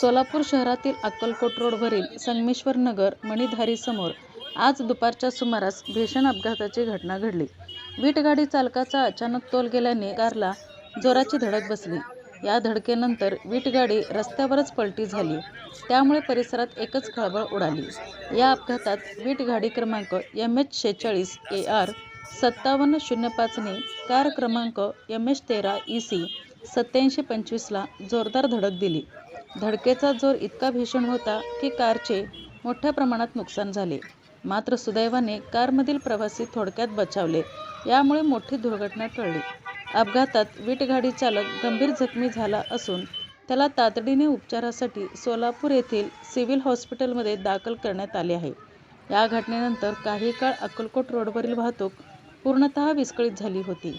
सोलापूर शहरातील अक्कलकोट रोडवरील संगमेश्वर नगर मणिधारी समोर आज दुपारच्या सुमारास भीषण अपघाताची घटना घडली. वीट गाडी चालकाचा अचानक तोल गेल्याने कारला जोराची धडक बसली. या धडकेनंतर वीट गाडी रस्त्यावरच पलटी झाली. त्यामुळे परिसरात एकच खळबळ उडाली. या अपघातात वीट गाडी क्रमांक एम एच शेहेचाळीस ए आर सत्तावन्न शून्य पाचने कार क्रमांक एम एच तेरा ई सी सत्याऐंशी पंचवीसला जोरदार धडक दिली. धडकेचा जोर इतका भीषण होता की कारचे मोठ्या प्रमाणात नुकसान झाले. मात्र सुदैवाने कारमधील प्रवासी थोडक्यात बचावले. यामुळे मोठी दुर्घटना टळली. अपघातात वीटगाडी चालक गंभीर जखमी झाला असून त्याला तातडीने उपचारासाठी सोलापूर येथील सिव्हिल हॉस्पिटलमध्ये दाखल करण्यात आले आहे. या घटनेनंतर काही काळ अक्कलकोट रोडवरील वाहतूक पूर्णतः विस्कळीत झाली होती.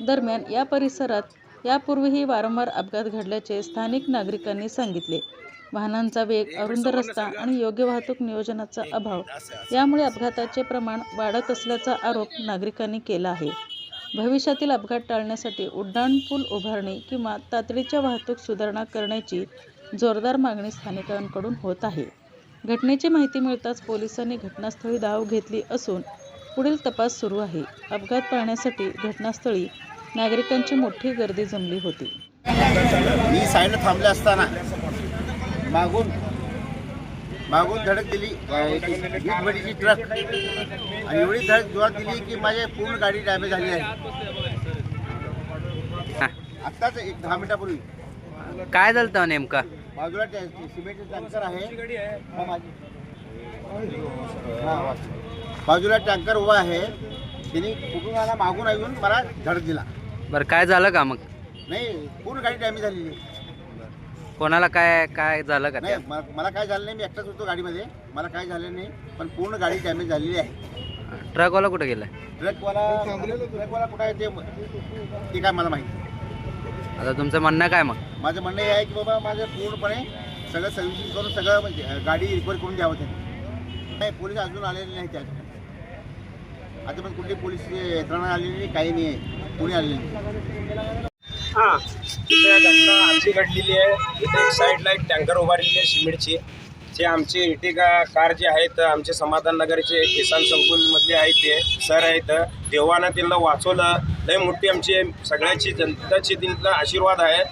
दरम्यान या परिसरात यापूर्वीही वारंवार अपघात घडल्याचे स्थानिक नागरिकांनी सांगितले. वाहनांचा वेग अरुंद रस्ता आणि योग्य वाहतूक नियोजनाचा अभाव यामुळे अपघाताचे प्रमाण वाढत असल्याचा आरोप नागरिकांनी केला आहे. भविष्यातील अपघात टाळण्यासाठी उड्डाणपूल उभारणी किंवा तातडीच्या वाहतूक सुधारणा करण्याची जोरदार मागणी स्थानिकांकडून होत आहे. घटनेची माहिती मिळताच पोलिसांनी घटनास्थळी धाव घेतली असून पुढील तपास सुरू आहे. अपघात पाहण्यासाठी घटनास्थळी नागरिकांची मोठी गर्दी जमली होती. मी साईडला थांबले असताना मागून मागून धडक दिली. वीटभडीची ट्रक आणि एवढी धडक जोरात दिली की माझी पूर्ण गाडी डॅमेज झाली आहे. आत्ताच एक दहा मिनिटापूर्वी. काय झालं होतं नेमका? बाजूला सिमेंटचं टँकर आहे. बाजूला टँकर उभा आहे. त्यांनी कुठून आला मागून येऊन मला धडक दिला. बरं काय झालं का मग? नाही पूर्ण गाडी डॅमेज झालेली. आहे. कोणाला काय काय झालं का नाही म- मला काय झालं नाही मी एकटाच होतो गाडीमध्ये. मला काय झालं नाही पण पूर्ण गाडी डॅमेज झालेली आहे. ट्रकवाला कुठे गेलाय? ट्रकवाला ट्रकवाला कुठं आहे ते ते काय मला माहिती आता तुमचं म्हणणं काय मग? माझं म्हणणं हे आहे की बाबा माझं पूर्णपणे सगळं सर्व्हिसिंग करून सगळं म्हणजे अं, गाडी रिपेअर करून द्यावं त्यांनी. नाही पोलीस अजून आलेले नाही त्या आता पण कुठली पोलीस यंत्रणा आलेली नाही काही नाही आहे. कोणी आले. नाही हां तिथे घटना आमची घडलेली आहे. इथे एक साईडला एक टँकर उभारलेली आहे सिमेंटची. जे आमचे इटिका कार जे आहेत आमचे समाधान नगरचे किसान संकुलमधले आहेत ते सर आहेत. देवानं त्यांना वाचवलं. लय मोठी आमची सगळ्याची जनताची त्यांना आशीर्वाद आहे.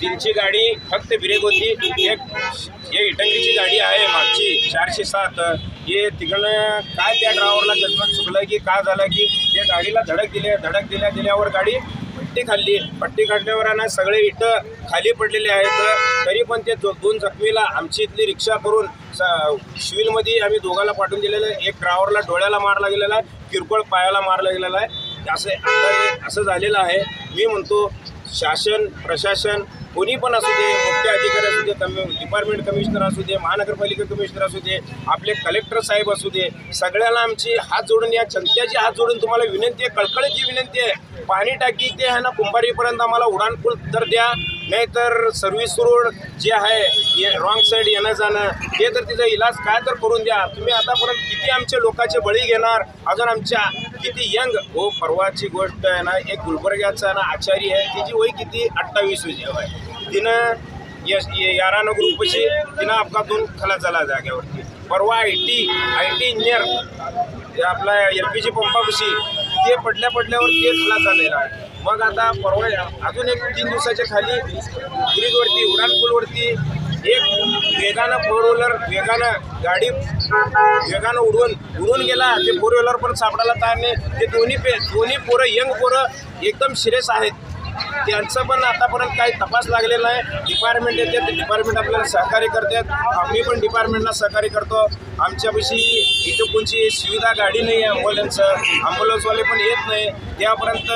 त्यांची गाडी फक्त ब्रेक होती एक हे इटंगीची गाडी आहे मागची चारशे सात. हे तिकडनं काय त्या ड्रायव्हरला जन्मात चुकलं की काय झालं की त्या गाडीला धडक दिली धडक दिल्या दिल्यावर गाडी पट्टी खाल्ली पट्टी खाल्ल्यावर ना सगळे इटं खाली पडलेले आहेत. तरी पण ते दोन जखमीला आमची इथली रिक्षा करून स- सिव्हिलमध्ये आम्ही दोघांना पाठवून दिलेलं आहे. एक ड्रायव्हरला डोळ्याला मारला गेलेला आहे किरकोळ पायाला मारला गेलेला आहे. असं आता असं झालेलं आहे. मी म्हणतो शासन प्रशासन कोणी पण असू दे मुख्य अधिकारी असू दे कमी डिपार्टमेंट कमिशनर असू दे महानगरपालिका कमिशनर असू दे आपले कलेक्टर साहेब असू दे सगळ्याला आमची हात जोडून या जनतेची हात जोडून तुम्हाला विनंती आहे कळकळीची विनंती आहे. पाणी टाकी ते आहे ना कुंभारीपर्यंत आम्हाला उडाणपूल तर द्या. नाहीतर सर्व्हिस रोड जे आहे रॉंग साईड येणं जाणं हे तर तिचा इलाज काय तर करून द्या. तुम्ही आतापर्यंत किती आमचे लोकांचे बळी घेणार? अजून आमच्या किती यंग हो परवाची गोष्ट आहे ना एक गुलबर्ग्याचा ना आचारी आहे तिची वय किती? अठ्ठावीस आहे तिनं यश यारानं ग्रुपशी तिनं अपघातून खलास झाला जाग्यावरती परवा I T I T engineer आपला एल पी जी पंपापाशी ते पडल्या पडल्यावर ते खलास झालेला आहे. मग आता परवा अजून एक तीन दिवसाच्या खाली ब्रिजवरती उड्डाणपूलवरती एक वेगानं फोर व्हीलर वेगानं गाडी वेगानं उडवून उडून गेला. ते फोर व्हीलर पण सापडायला तयार नाही. ते दोन्ही पे दोन्ही पोरं यंग पोरं एकदम सिरियस आहेत. त्यांचं पण आतापर्यंत काही तपास लागलेला आहे डिपार्टमेंट येते ते डिपार्टमेंट आपल्याला सहकार्य करतात. आम्ही पण डिपार्टमेंटला सहकार्य करतो. आमच्यापाशी इथं कोणची सुविधा गाडी नाही आहे ॲम्ब्युलन्स ॲम्ब्युलन्सवाले पण येत नाही. त्यापर्यंत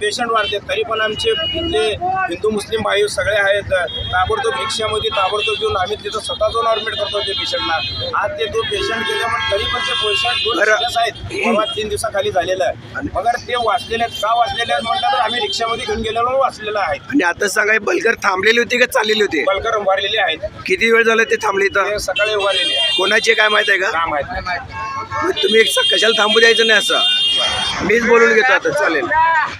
पेशंट वाढते. तरी पण आमचे इथले हिंदू मुस्लिम भाई सगळे आहेत. ताबडतोब रिक्षामध्ये ताबडतोब घेऊन आम्ही तिथं स्वतः जाऊन ऑर्मेट करतो ते पेशंटला आज ते दोन पेशंट गेले पण तरी पण ते पेशंट दोन आहेत. परवा तीन दिवसाखाली झालेलं आहे. मगर ते वाचलेले आहेत. का वाचलेले आहेत म्हटलं तर आम्ही रिक्षामध्ये घेऊन गेलेलो. वाचलेलं आहे. आणि आता सांगा हे बलकर थांबलेली होती का चाललेली होती? बलकर उभारलेले आहेत किती वेळ झाला ते थांबले इथं? ते सकाळी उभारलेले आहे. कोणाचे काय माहीत आहे का? काम आहेत मग तुम्ही एक स- कशाला थांबू द्यायचं नाही असं? मीच बोलून घेतो आता चालेल.